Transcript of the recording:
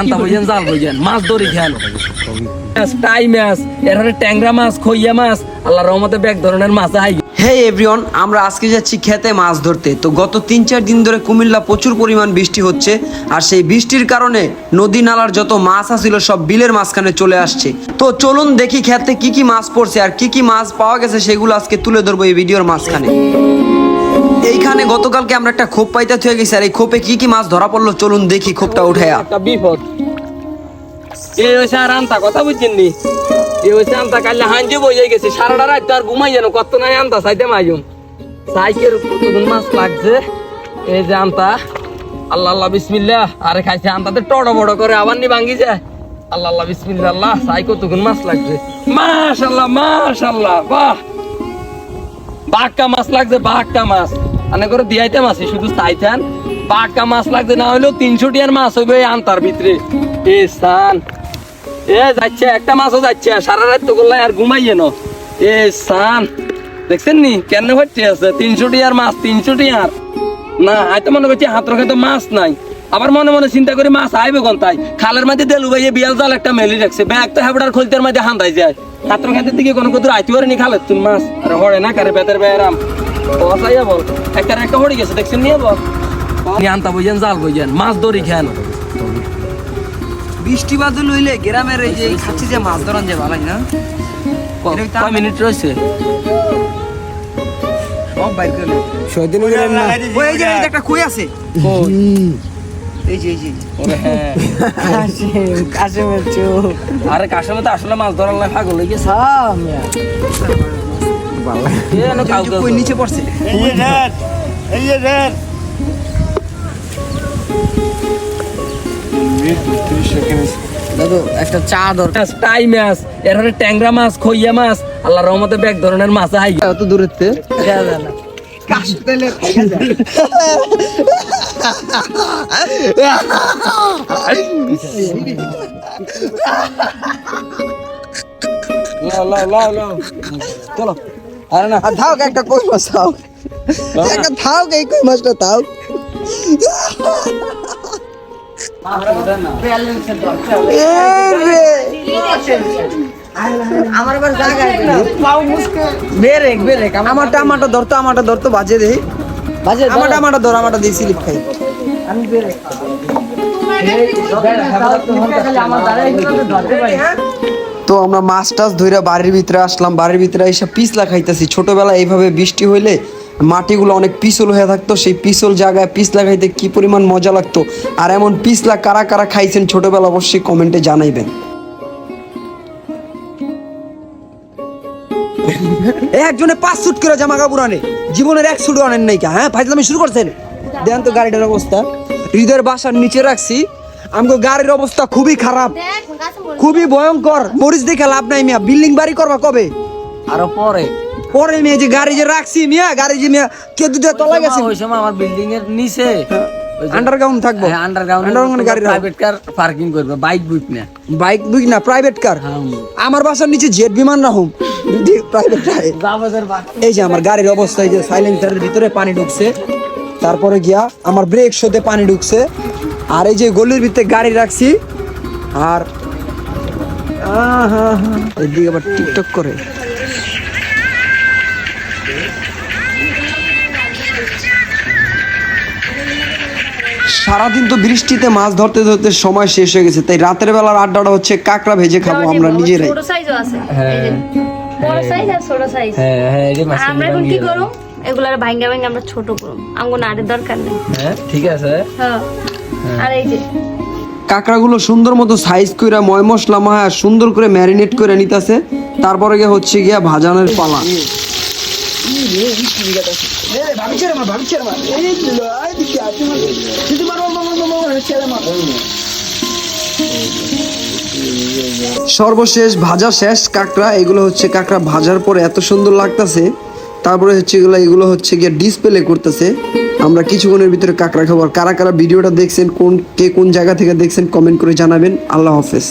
আনতা বইছেন জাল বইছেন মাছ ধরি খেয়াল। টাই মাছ এরপরে ট্যাংরা মাছ খইয়া মাছ আল্লাহ রহমতে ব্যাগ ধরনের মাছ আই। হে এভরিওয়ান আমরা আজকে যাচ্ছি খেতে মাছ ধরতে। তো গত তিন চার দিন ধরে কুমিল্লা প্রচুর পরিমাণ বৃষ্টি হচ্ছে আর সেই বৃষ্টির কারণে নদী নালার যত মাছ আছিল সব বিলের মাঝখানে চলে আসছে। তো চলুন দেখি খেতে কি কি মাছ পড়ছে আর কি কি মাছ পাওয়া গেছে সেগুলো আজকে তুলে ধরবো এই ভিডিওর মাঝখানে। এইখানে গতকালকে আমরা একটা খোপ পাইতে হয়ে গেছি, আর এই খোপে কি কি মাছ ধরা পড়ল চলুন দেখি খোপটা একটা বিপদ। এই আর কথা বুঝছেন এই হাঞ্জি গেছে। সারাটা রাত আর ঘুমাই যেন কত নাই মাইজুম সাইকের কতদিন মাছ লাগছে। এই যে আনতা, আল্লাহ আল্লাহ, বিসমিল্লাহ। আরে খাইছে আনতাতে টড় বড় করে আবার নি ভাঙ্গি যায়। আল্লাহ আল্লাহ, বিসমিল্লাহ, আল্লাহ সাই কতক্ষণ মাছ লাগছে। মাশাল্লাহ মাশাল্লাহ, বাহ। বাক্কা মাছ লাগছে, বাক্কা মাছ। আনে করে দিয়াইতে মাছ, শুধু চাইতেন। বাক্কা মাছ লাগছে, না হইলেও তিনশো টিয়ার মাছ হইবে আন্তার ভিতরে। এ সান, এ যাচ্ছে, একটা মাছও যাচ্ছে, সারা রাত তো আর ঘুমাইয়ে এ সান, দেখছেন নি কেন হচ্ছে আছে? তিনশো টিয়ার মাছ, তিনশো টিয়ার। না মনে করছি হাত রক্ষে তো মাছ নাই। আবার মনে মনে চিন্তা করে মাছ আইবে কোন তাই? খালের মধ্যে দেলু ভাইয়ে বিয়াল জাল একটা মেলি রাখছে। ব্যাগ তো হেবড়ার খোলতের মধ্যে হান্দাই যায়। হাতর খাতের দিকে কোনো কত আইতে পারে নি খালের তুমি মাছ। আরে হড়ে না কারে বেতের বেয়ারাম। বসাইয়া বল। একটা একটা হড়ে গেছে দেখছেন নিয়ে বল। আনতা বইছেন জাল বইছেন মাছ ধরি খেয়াল। বৃষ্টি বাদল হইলে গ্রামের এই যে খাচ্ছি যে মাছ ধরান যে ভালাই না? কয় মিনিট রয়েছে? সব বাইর করে সদিন গেলেন না। ওই যে একটা কই আছে। এই যে এই যে। ওরে কাশিম কাশিমের চোখ। আরে কাশলে তো আসলে মাছ ধরার পাগল হয়ে গেছে সামিয়া এ এনো কাউ কাউ কই নিচে পড়ছে? এই যে দেন এই যে দেন দাদু একটা চা দরকার। টাই মাছ এরপরে ট্যাংরা মাছ খইয়া মাছ আল্লাহ রহমতে ব্যাগ ধরনের মাছ আই। অত লাও। চলো। আরে না থাও একটা কই মাছ থাও একটা থাও এই কই মাছটা থাও আমার বেরেক বেরেক আমারটা আমারটা ধরতো আমারটা ধরতো বাজে দেই বাজে আমারটা আমারটা ধর আমারটা দিয়ে স্লিপ খাই। আমি বেরেক তো আমরা মাছ টাছ ধইরা বাড়ির ভিতরে আসলাম। বাড়ির ভিতরে এসে পিছলা খাইতেছি। ছোটবেলায় এইভাবে বৃষ্টি হইলে মাটিগুলো অনেক পিছল হয়ে থাকতো। সেই পিছল জায়গায় পিছলা খাইতে কি পরিমাণ মজা লাগতো? আর এমন পিছলা কারা কারা খাইছেন ছোটবেলা অবশ্যই কমেন্টে জানাইবেন। একজনে পাঁচ সুট করে জামা কাপড় আনে। জীবনের এক সুটও আনেন নাই কা? হ্যাঁ ফাইজলামি শুরু করছেন? দেন তো গাড়িটার অবস্থা। হৃদয়ের বাসার নিচে রাখছি। আমাকে গাড়ির অবস্থা খুবই খারাপ। খুবই ভয়ঙ্কর। মরিচ দেখে লাভ নাই মিয়া। বিল্ডিং বাড়ি করবা কবে? আরও পরে। পরে মেয়ে যে গাড়ি যে রাখছি মিয়া গাড়ি যে মিয়া কে দুটো তলা গেছে। ওই সময় আমার বিল্ডিং এর নিচে। আন্ডারগ্রাউন্ড থাকব। আন্ডারগ্রাউন্ড আন্ডারগ্রাউন্ড গাড়ি প্রাইভেট কার পার্কিং করবে বাইক বুক না। বাইক বুক না প্রাইভেট কার হ্যাঁ। আমার বাসার নিচে জেট বিমান রাখুম প্রাইভেট এই যে আমার গাড়ির অবস্থা এই যে সাইলেন্সারের ভিতরে পানি ঢুকছে। তারপরে গিয়া আমার ব্রেক শোতে পানি ঢুকছে। আর এই যে গলির ভিতরে গাড়ি রাখছি আর এদিকে আবার টিকটক করে। সারাদিন তো বৃষ্টিতে মাছ ধরতে ধরতে সময় শেষ হয়ে গেছে তাই রাতের বেলার আড্ডাটা হচ্ছে কাঁকড়া ভেজে খাব আমরা নিজেরাই। ছোট সাইজও আছে। এই যে বড় সাইজ আর ছোট সাইজ হ্যাঁ হ্যাঁ এই যে মাছ আমরা এখন কি করব? এগুলার ভাঙ্গা ভাঙ্গা আমরা ছোট করব। আমগো নাড়ের দরকার নেই। হ্যাঁ ঠিক আছে। হ্যাঁ। আর এই যে কাঁকড়াগুলো সুন্দর মতো সাইজ কইরা ময় মশলা মাহা সুন্দর করে ম্যারিনেট করে নিতেছে। তারপরে গিয়ে হচ্ছে গিয়া ভাজানোর পালা। সর্বশেষ ভাজা শেষ কাঁকড়া এগুলো হচ্ছে কাঁকড়া ভাজার পরে এত সুন্দর লাগতাছে। তারপরে হচ্ছে এগুলো এগুলো হচ্ছে গিয়ে ডিসপ্লে করতেছে। আমরা কিছুক্ষণের ভিতরে কাঁকড়া খাব। আর কারা কারা ভিডিওটা দেখছেন, কোন কে কোন জায়গা থেকে দেখছেন কমেন্ট করে জানাবেন। আল্লাহ হাফেজ।